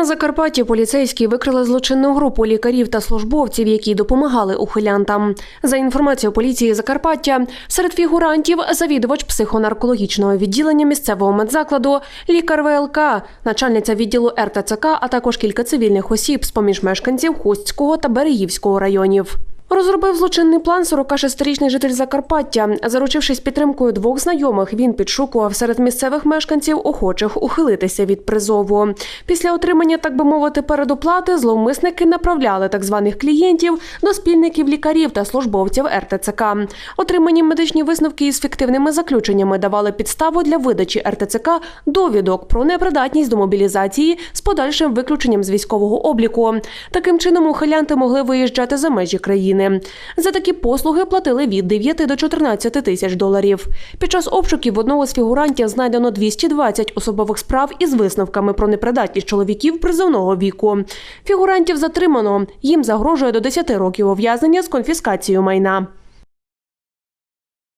На Закарпатті поліцейські викрили злочинну групу лікарів та службовців, які допомагали ухилянтам. За інформацією поліції Закарпаття, серед фігурантів завідувач психонаркологічного відділення місцевого медзакладу, лікар ВЛК, начальниця відділу РТЦК, а також кілька цивільних осіб з поміж мешканців Хустського та Берегівського районів. Розробив злочинний план 46-річний житель Закарпаття. Заручившись підтримкою двох знайомих, він підшукував серед місцевих мешканців охочих ухилитися від призову. Після отримання, так би мовити, передоплати зловмисники направляли так званих клієнтів до спільників лікарів та службовців РТЦК. Отримані медичні висновки із фіктивними заключеннями давали підставу для видачі РТЦК довідок про непридатність до мобілізації з подальшим виключенням з військового обліку. Таким чином ухилянти могли виїжджати за межі країни. За такі послуги платили від 9 до 14 тисяч доларів. Під час обшуків одного з фігурантів знайдено 220 особових справ із висновками про непридатність чоловіків призовного віку. Фігурантів затримано. Їм загрожує до 10 років ув'язнення з конфіскацією майна.